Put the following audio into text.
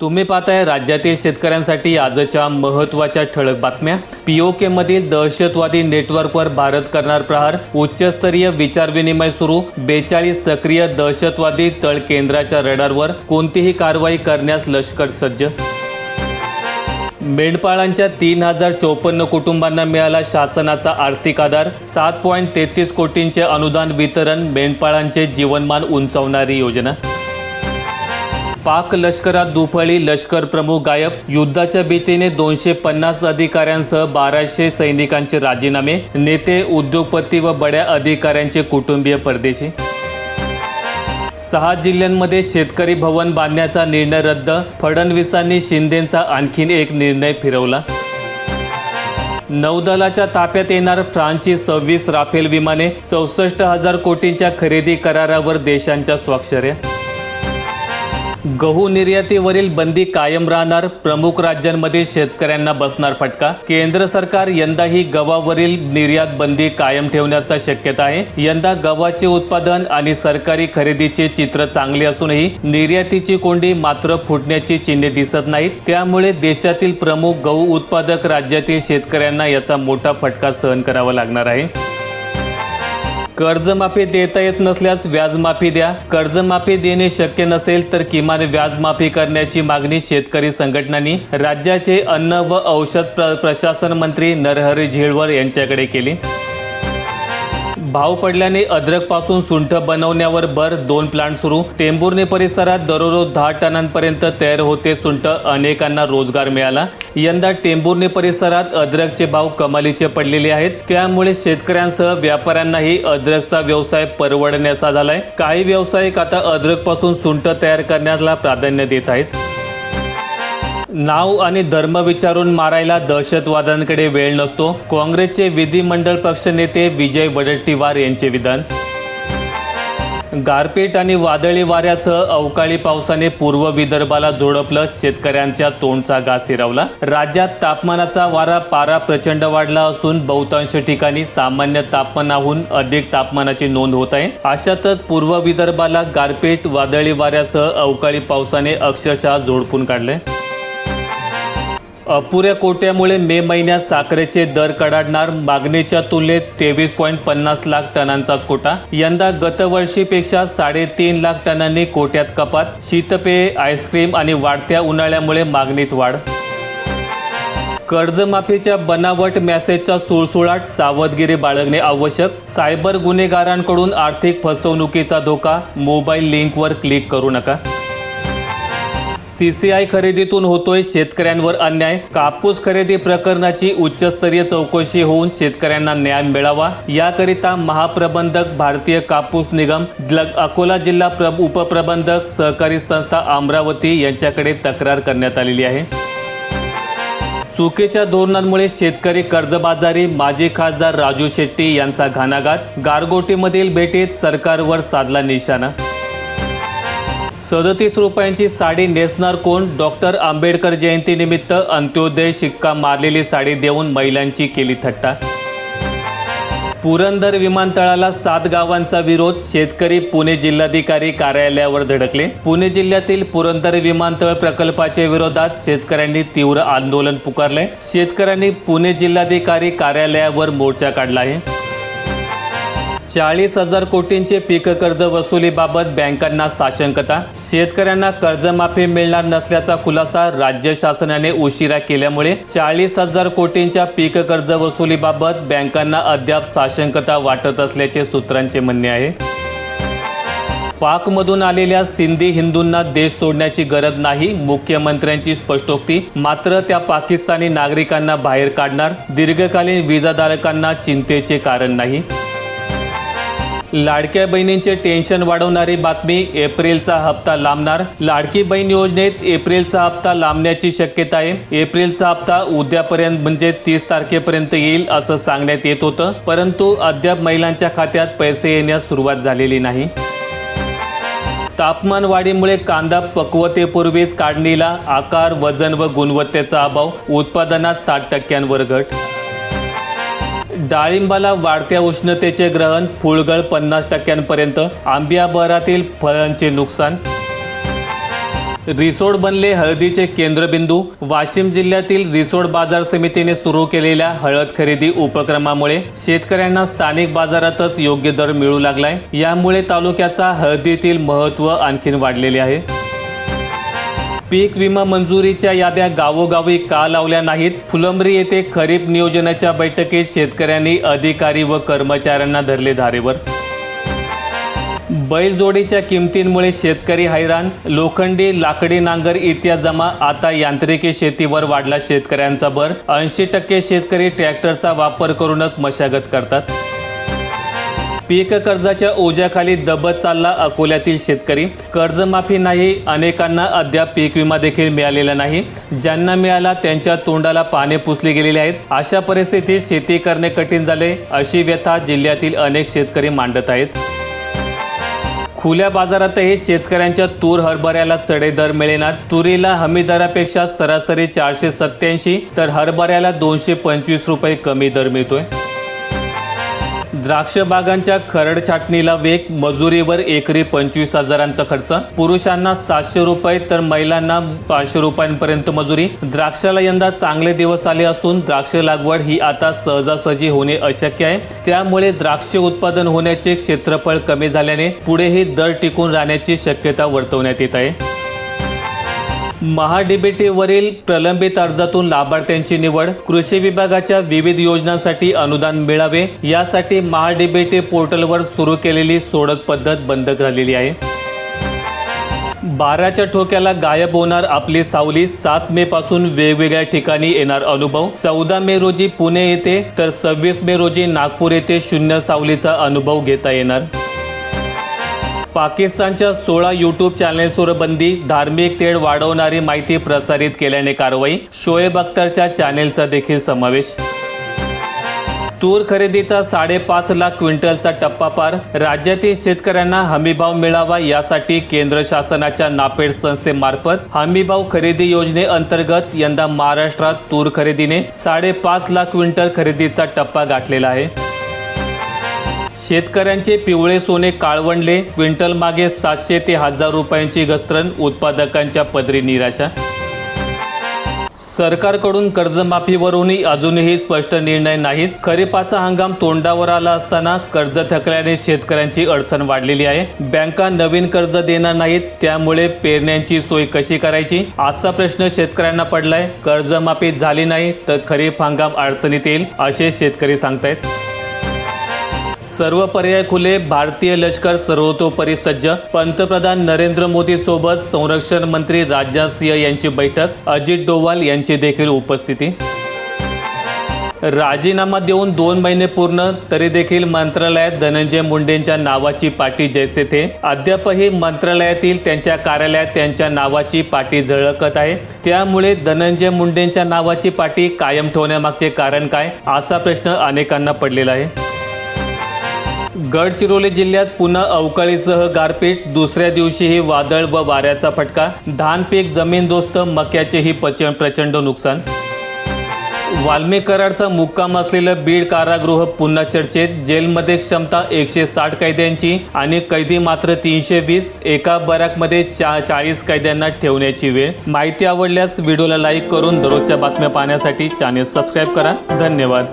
तुम्ही पाहताय राज्यातील शेतकऱ्यांसाठी आजच्या महत्त्वाच्या ठळक बातम्या. पीओके मधील दहशतवादी नेटवर्कवर भारत करणार प्रहार. उच्चस्तरीय विचारविनिमय सुरू. बेचाळीस सक्रिय दहशतवादी तळ केंद्राच्या रडारवर कोणतीही कारवाई करण्यास लष्कर सज्ज. मेंढपाळांच्या तीन हजार चौपन्न कुटुंबांना मिळाला शासनाचा आर्थिक आधार. सात पॉईंट तेहतीस कोटींचे अनुदान वितरण मेंढपाळांचे जीवनमान उंचावणारी योजना. पाक लष्करात दुफळी लष्कर प्रमुख गायब. युद्धाच्या भीतीने दोनशे पन्नास अधिकाऱ्यांसह बाराशे सैनिकांचे राजीनामे. नेते उद्योगपती व बड्या अधिकाऱ्यांचे कुटुंबीय परदेशी. सहा जिल्ह्यांमध्ये शेतकरी भवन बांधण्याचा निर्णय रद्द. फडणवीसांनी शिंदेंचा आणखीन एक निर्णय फिरवला. नौदलाच्या ताफ्यात येणार फ्रान्सची सव्वीस राफेल विमाने चौसष्ट हजार कोटींच्या खरेदी करारावर देशांच्या स्वाक्षऱ्या. गहू निर्यातीवरील बंदी कायम राहणार. प्रमुख राज्यांमध्ये शेतकऱ्यांना बसणार फटका. केंद्र सरकार यंदाही गव्हावरील निर्यात बंदी कायम ठेवण्याचा शक्यता आहे. यंदा गव्हाचे उत्पादन आणि सरकारी खरेदीचे चित्र चांगले असूनही निर्यातीची कोंडी मात्र फुटण्याची चिन्हे दिसत नाहीत. त्यामुळे देशातील प्रमुख गहू उत्पादक राज्यातील शेतकऱ्यांना याचा मोठा फटका सहन करावा लागणार आहे. कर्जमाफी देता येत नसल्यास व्याजमाफी द्या. कर्जमाफी देणे शक्य नसेल तर किमान व्याजमाफी करण्याची मागणी शेतकरी संघटनांनी राज्याचे अन्न व औषध प्र प्रशासन मंत्री नरहरी झिळवळ यांच्याकडे केली. भाव पडल्याने अद्रकपासून सुंठ बनवण्यावर भर दोन प्लांट सुरू. टेंबुर्ने परिसरात दररोज दहा टनांपर्यंत तयार होते सुंठ. अनेकांना रोजगार मिळाला. यंदा टेंबुर्ने परिसरात अद्रकचे भाव कमालीचे पडलेले आहेत. त्यामुळे शेतकऱ्यांसह व्यापाऱ्यांनाही अद्रकचा व्यवसाय परवडण्याचा झालाय. काही व्यावसायिक आता अद्रकपासून सुंठ तयार करण्याला प्राधान्य देत आहेत. नाव आणि धर्म विचारून मारायला दहशतवाद्यांकडे वेळ नसतो. काँग्रेसचे विधिमंडळ पक्ष नेते विजय वडट्टीवार यांचे विधान. गारपीट आणि वादळी वाऱ्यासह अवकाळी पावसाने पूर्व विदर्भाला झोडपलं शेतकऱ्यांच्या तोंडचा घास हिरावला. राज्यात तापमानाचा वारा पारा प्रचंड वाढला असून बहुतांश ठिकाणी सामान्य तापमानाहून अधिक तापमानाची नोंद होत आहे. अशातच पूर्व विदर्भाला गारपीट वादळी वाऱ्यासह अवकाळी पावसाने अक्षरशः झोडपून काढले अपुऱ्या कोट्यामुळे मे महिन्यात साखरेचे दर कडाडणार. मागणीच्या तुलनेत तेवीस पॉईंट पन्नास लाख टनांचाच कोटा यंदा गतवर्षीपेक्षा साडेतीन लाख टनांनी कोट्यात कपात. शीतपेय आईस्क्रीम आणि वाढत्या उन्हाळ्यामुळे मागणीत वाढ. कर्जमाफीच्या बनावट मॅसेजचा सुळसुळाट सावधगिरी बाळगणे आवश्यक. सायबर गुन्हेगारांकडून आर्थिक फसवणुकीचा धोका. मोबाईल लिंकवर क्लिक करू नका. सीसीआय खरेदीतून होतोय शेतकऱ्यांवर अन्याय. कापूस खरेदी प्रकरणाची उच्चस्तरीय चौकशी होऊन शेतकऱ्यांना न्याय मिळावा. याकरिता महाप्रबंधक भारतीय कापूस निगम अकोला जिल्हा उपप्रबंधक सहकारी संस्था अमरावती यांच्याकडे तक्रार करण्यात आलेली आहे. चुकीच्या धोरणांमुळे शेतकरी कर्जबाजारी माजी खासदार राजू शेट्टी यांचा घानाघात. गारगोटीमधील भेटीत सरकारवर साधला निशाणा सदतीस रुपयांची साडी नेसणार कोण? डॉक्टर आंबेडकर जयंतीनिमित्त अंत्योदय शिक्का मारलेली साडी देऊन महिलांची केली थट्टा. पुरंदर विमानतळाला सात गावांचा विरोध शेतकरी पुणे जिल्हाधिकारी कार्यालयावर धडकले. पुणे जिल्ह्यातील पुरंदर विमानतळ प्रकल्पाच्या विरोधात शेतकऱ्यांनी तीव्र आंदोलन पुकारले. शेतकऱ्यांनी पुणे जिल्हाधिकारी कार्यालयावर मोर्चा काढला आहे. चाळीस हजार कोटींचे पीक कर्ज वसुलीबाबत बँकांना साशंकता. शेतकऱ्यांना कर्जमाफी मिळणार नसल्याचा खुलासा राज्य शासनाने उशिरा केल्यामुळे चाळीस हजार कोटींच्या पीक कर्ज वसुलीबाबत बँकांना अद्याप साशंकता वाटत असल्याचे सूत्रांचे म्हणणे आहे. पाकमधून आलेल्या सिंधी हिंदूंना देश सोडण्याची गरज नाही मुख्यमंत्र्यांची स्पष्टोक्ती. मात्र त्या पाकिस्तानी नागरिकांना बाहेर काढणार दीर्घकालीन विजाधारकांना चिंतेचे कारण नाही. लाडक्या बहिणींचे टेन्शन वाढवणारी बातमी एप्रिलचा हप्ता लांबणार. लाडकी बहीण योजनेत एप्रिलचा हप्ता लांबण्याची शक्यता आहे. एप्रिलचा हप्ता उद्यापर्यंत म्हणजे तीस तारखेपर्यंत येईल असं सांगण्यात येत होतं. परंतु अद्याप महिलांच्या खात्यात पैसे येण्यास सुरुवात झालेली नाही. तापमान वाढीमुळे कांदा पक्वतेपूर्वीच काढणीला आकार वजन व गुणवत्तेचा अभाव उत्पादनात साठ टक्क्यांवर घट डाळिंबाला वाढत्या उष्णतेचे ग्रहण फुलगळ पन्नास टक्क्यांपर्यंत आंबिया बहरातील फळांचे नुकसान. रिसोड बनले हळदीचे केंद्रबिंदू. वाशिम जिल्ह्यातील रिसोड बाजार समितीने सुरू केलेल्या हळद खरेदी उपक्रमामुळे शेतकऱ्यांना स्थानिक बाजारातच योग्य दर मिळू लागलाय. यामुळे तालुक्याचा हळदीतील महत्त्व आणखीन वाढलेले आहे. पीक विमा मंजुरीच्या याद्या गावोगावी का लावल्या नाहीत? फुलंब्री येथे खरीप नियोजनाच्या बैठकीत शेतकऱ्यांनी अधिकारी व कर्मचाऱ्यांना धरले धारेवर. बैलजोडीच्या किमतींमुळे शेतकरी हैराण. लोखंडी लाकडी नांगर इत्या जमा आता यांत्रिकी शेतीवर वाढला शेतकऱ्यांचा भर. ऐंशी टक्के शेतकरी ट्रॅक्टरचा वापर करूनच मशागत करतात. पीक कर्जाच्या ओझ्याखाली दबत चालला अकोल्यातील शेतकरी. कर्जमाफी नाही अनेकांना अद्याप पीक विमा देखील मिळालेला नाही. ज्यांना मिळाला त्यांच्या तोंडाला पाने पुसली गेलेली आहेत. अशा परिस्थितीत शेती करणे कठीण झाले अशी व्यथा जिल्ह्यातील अनेक शेतकरी मांडत आहेत. खुल्या बाजारातही शेतकऱ्यांच्या तूर हरभऱ्याला चढे दर मिळेनात. तुरीला हमी दरापेक्षा सरासरी चारशे सत्याऐंशी तर हरभऱ्याला दोनशे पंचवीस रुपये कमी दर मिळतोय. द्राक्ष बागांच्या खरड छाटणीला वेग मजुरीवर एकरी पंचवीस हजारांचा खर्च. पुरुषांना सातशे रुपये तर महिलांना पाचशे रुपयांपर्यंत मजुरी. द्राक्षाला यंदा चांगले दिवस आले असून द्राक्ष लागवड ही आता सहजासहजी होणे अशक्य आहे. त्यामुळे द्राक्ष उत्पादन होण्याचे क्षेत्रफळ कमी झाल्याने पुढेही दर टिकून राहण्याची शक्यता वर्तवण्यात येत आहे. महाडीबीटीवरील प्रलंबित अर्जातून लाभार्थ्यांची निवड कृषी विभागाच्या विविध योजनांसाठी अनुदान मिळावे यासाठी महाडीबीटी पोर्टलवर सुरू केलेली सोडत पद्धत बंद झालेली आहे. बाराच्या ठोक्याला गायब होणार आपली सावली सात मे पासून वेगवेगळ्या ठिकाणी येणार अनुभव. चौदा मे रोजी पुणे येथे तर सव्वीस मे रोजी नागपूर येथे शून्य सावलीचा अनुभव घेता येणार. पाकिस्तानच्या सोळा यूट्यूब चॅनेल्सवर बंदी धार्मिक तेढ वाढवणारी माहिती प्रसारित केल्याने कारवाई शोएब अख्तरच्या चॅनेलचा देखील समावेश. तूर खरेदीचा साडेपाच लाख क्विंटलचा टप्पा पार राज्यातील शेतकऱ्यांना हमीभाव मिळावा यासाठी केंद्र शासनाच्या नापेड संस्थेमार्फत हमीभाव खरेदी योजनेअंतर्गत यंदा महाराष्ट्रात तूर खरेदीने साडेपाच लाख क्विंटल खरेदीचा टप्पा गाठलेला आहे. शेतकऱ्यांचे पिवळे सोने काळवंडले क्विंटल मागे सातशे ते हजार रुपयांची घसरण उत्पादकांच्या पदरी निराशा. सरकारकडून कर्जमाफीवरूनही अजूनही स्पष्ट निर्णय नाहीत. खरीपाचा हंगाम तोंडावर आला असताना कर्ज थकल्याने शेतकऱ्यांची अडचण वाढलेली आहे. बँका नवीन कर्ज देणार नाहीत त्यामुळे पेरण्यांची सोय कशी करायची? असा प्रश्न शेतकऱ्यांना पडलाय. कर्जमाफी झाली नाही तर खरीप हंगाम अडचणीत येईल असे शेतकरी सांगतायत. सर्व पर्याय खुले भारतीय लष्कर सर्वतोपरी सज्ज. पंतप्रधान नरेंद्र मोदी सोबत संरक्षण मंत्री राजनाथ सिंह यांची बैठक. अजित डोवाल यांची देखील उपस्थिती. राजीनामा देऊन दोन महिने पूर्ण तरी देखील मंत्रालयात धनंजय मुंडेंच्या नावाची पाटी जैसे थे. अद्यापही मंत्रालयातील त्यांच्या कार्यालयात त्यांच्या नावाची पाटी झळकत आहे. त्यामुळे धनंजय मुंडेंच्या नावाची पाटी कायम ठेवण्यामागचे कारण काय? असा प्रश्न अनेकांना पडलेला आहे. गडचिरोली जिल्ह्यात पुन्हा अवकाळीसह गारपीट. दुसऱ्या दिवशीही वादळ व वाऱ्याचा फटका. धान पीक जमीनदोस्त मक्याचेही पच प्रचंड नुकसान. वाल्मी कराडचा मुक्काम असलेलं बीड कारागृह पुन्हा चर्चेत. जेलमध्ये क्षमता एकशे साठ कैद्यांची आणि कैदी मात्र तीनशे वीस. एका बराकमध्ये चा चाळीस कैद्यांना ठेवण्याची वेळ. माहिती आवडल्यास व्हिडिओला लाईक करून दररोजच्या बातम्या पाहण्यासाठी चॅनेल सबस्क्राईब करा. धन्यवाद.